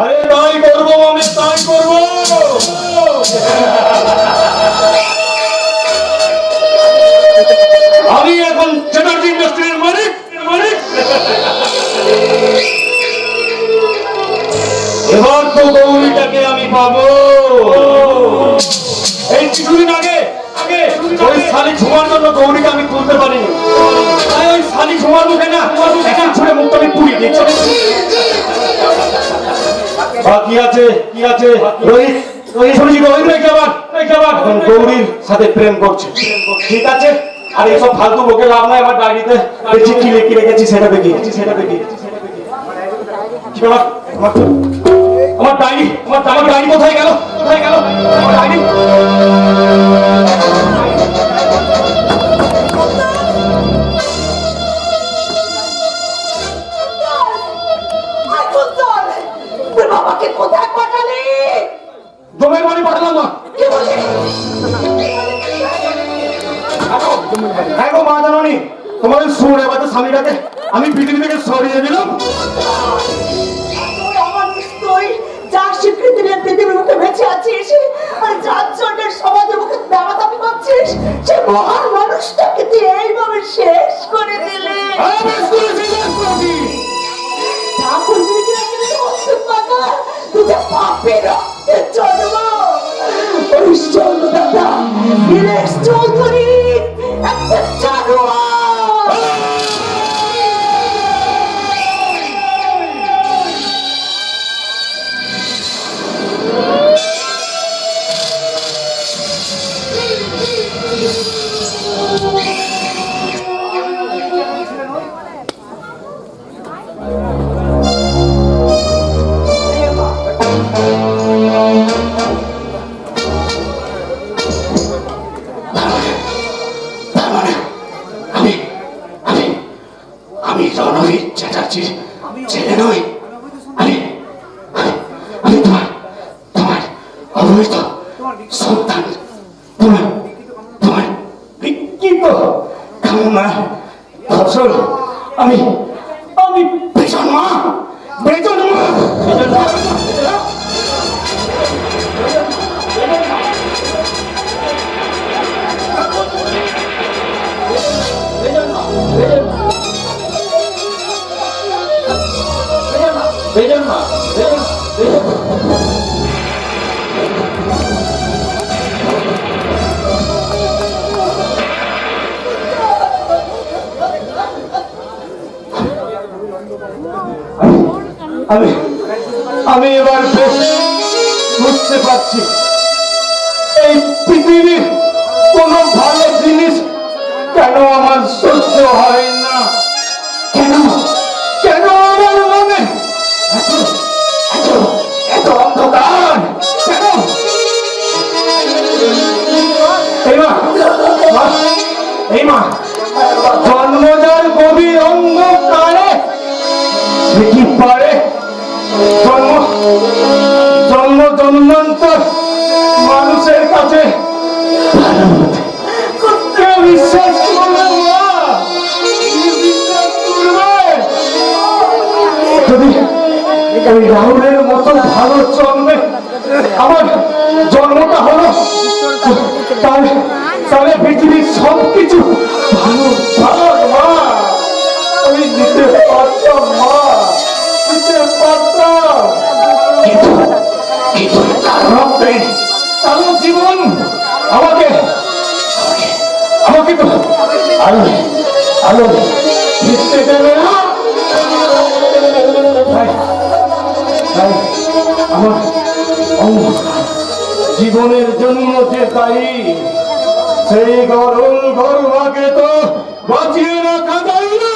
আরে তাই করব, আমি তাই করব। আমি এখন চ্যাটার্জি ইন্ডাস্ট্রির মালিক মালিক। এবার তো গৌরীটাকে আমি পাবো। এই কিছুদিন আগে ওই শালি ঝুমার জন্য গৌরীকে আমি তুলতে পারিনি। ওই শালি ঝুমার মুখে না, এখন ছুড়ে মুখটা আমি পুড়িয়ে দিচ্ছি বাকি আছে? কি আছে? রোহিত রোহিত শুনেছি রোহিত রেখে আবার? রেখে আবার? এখন গৌরীর সাথে প্রেম করছে। ঠিক আছে। আর এইসব ফালতু বকে লাভ নাই আমার ডায়েরিতে। এই চিঠি লিখে রেখেছি সেটা দেখি। সেটা দেখি। কি? আমার আমার ডায়েরি আমার আমার ডায়েরি কোথায় গেল? কোথায় গেল? আমার ডায়েরি তোমার সুরে বাচ্চা স্বামীটাকে আমি পৃথিবী থেকে সরিয়ে দিলাম স্বীকৃতি নিয়ে পৃথিবীর মুখে বেঁচে আছিস আর যার জন্য সমাজের মুখে দেওয়া করছিস সে মহান মানুষটাকে তুই এইভাবে শেষ করে দিলি। ঠাকুর তুই যে রক্তের জন্ম। দাদা চৌধুরী রণবীর ছেলে নই। আমি আমি তোমার তোমার অবৈধ সন্তান, তোমার তোমার বিকৃত কামনা ফসল আমি আমি বেজন্মা বেজন্মা বেজন্মা আমি আমি এবার বেশ বুঝতে পারছি। এই পৃথিবীর কোন ভালো জিনিস কেন আমার সহ্য হয় না? কেন? কেন আমার মনে এত অন্ধকার? কেন? এই মা এই মা, জন্মজার গভীর অন্ধকারে সে কি পারে? রাহুলের মতো ভালো জন্মে আমার জন্মটা হলো তাহলে পৃথিবীর সবকিছু ভালো ভালো মা। আমি দিতে পারতাম মা দিতে পারতাম। কিন্তু কিন্তু জীবন আমাকে, আমাকে- তো আলো আলো ফিরতে দেবে না। জন্য যে দায়ী, সেই গরম গরমাকে তো বাঁচিয়ে রাখা যায় না।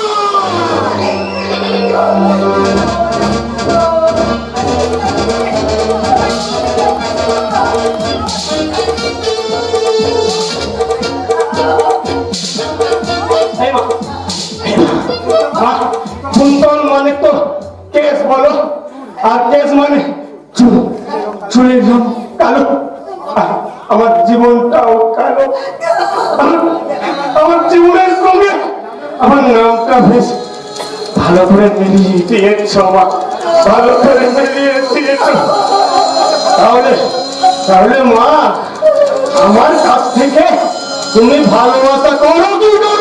কুন্তল মানে তো কেস বলো, আর কেস মানে চুল, চুলের রং কালো। আমার জীবনটাও কালো। আমার- জীবনের সঙ্গে আমার নামটা বেশ ভালো করে মিলিয়ে দিয়েছ আমার ভালো করে মিলিয়ে দিয়েছ। তাহলে তাহলে মা, আমার কাছ থেকে তুমি ভালোবাসা করো কি করো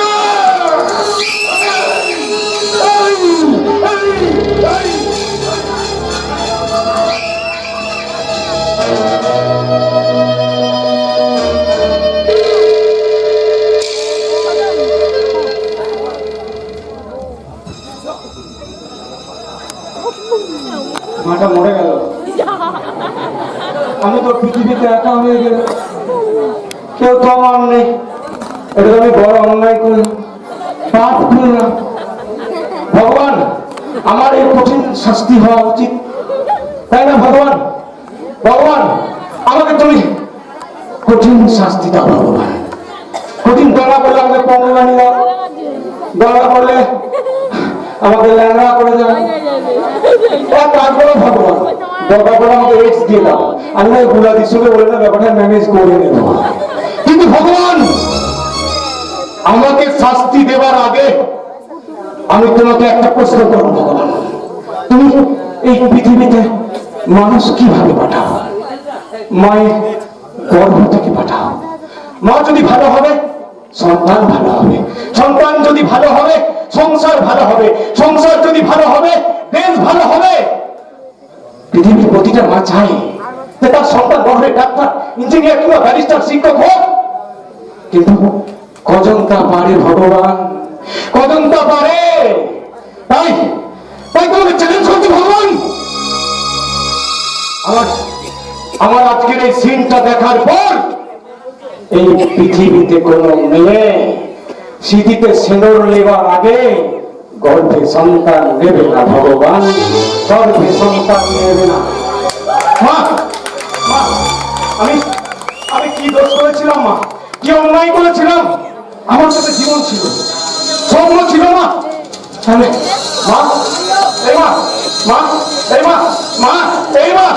মাটা মরে গেল। আমি তো পৃথিবীতে একা হয়ে গেল। কেউ তো আমার নেই। এটা আমি বড় অন্যায় করলাম পাপ করলাম ভগবান, আমার এই কঠিন শাস্তি হওয়া উচিত। তাই না, ভগবান? ভগবান, আমাকে তুমি কঠিন শাস্তি দাও ভগবান। কঠিন দলা করলে আমাকে পঙ্গলানি দাও। দলা করলে আমাকে ল্যাংড়া করে দেবে। করে আমাকে শাস্তি দেবার আগে আমি তোমাকে একটা প্রশ্ন তুমি এই পৃথিবীতে মানুষ কীভাবে পাঠাও? মায়ের গর্ভ থেকে পাঠাও। মা যদি ভালো হবে, সন্তান ভালো হবে। সন্তান যদি ভালো হবে, সংসার ভালো হবে। সংসার যদি ভালো হবে দেশ ভালো হবে। পৃথিবীর প্রতিটা মা চায় যে তার সন্তান বড় ডাক্তার, ইঞ্জিনিয়ার কিংবা ব্যারিস্টার, শিক্ষক হোক। কিন্তু কজন তা পারে ভগবান? কজন তা পারে? তাই তাই তোমাকে চ্যালেঞ্জ করছি ভগবান। আমার আমার আজকের এই সিনটা দেখার পর, এই পৃথিবীতে কোনো মেয়ে স্মৃতিতে সিঁদুর নেবার আগে গর্ভে সন্তান নেবে না ভগবান, গর্ভে সন্তান নেবে না। মা মা, আমি আমি কি দোষ করেছিলাম, মা? কি অন্যায় করেছিলাম? আমার কাছে জীবন ছিল। স্বপ্ন ছিল তাহলে মা, এই মা মা, এই মা মা, এই মা।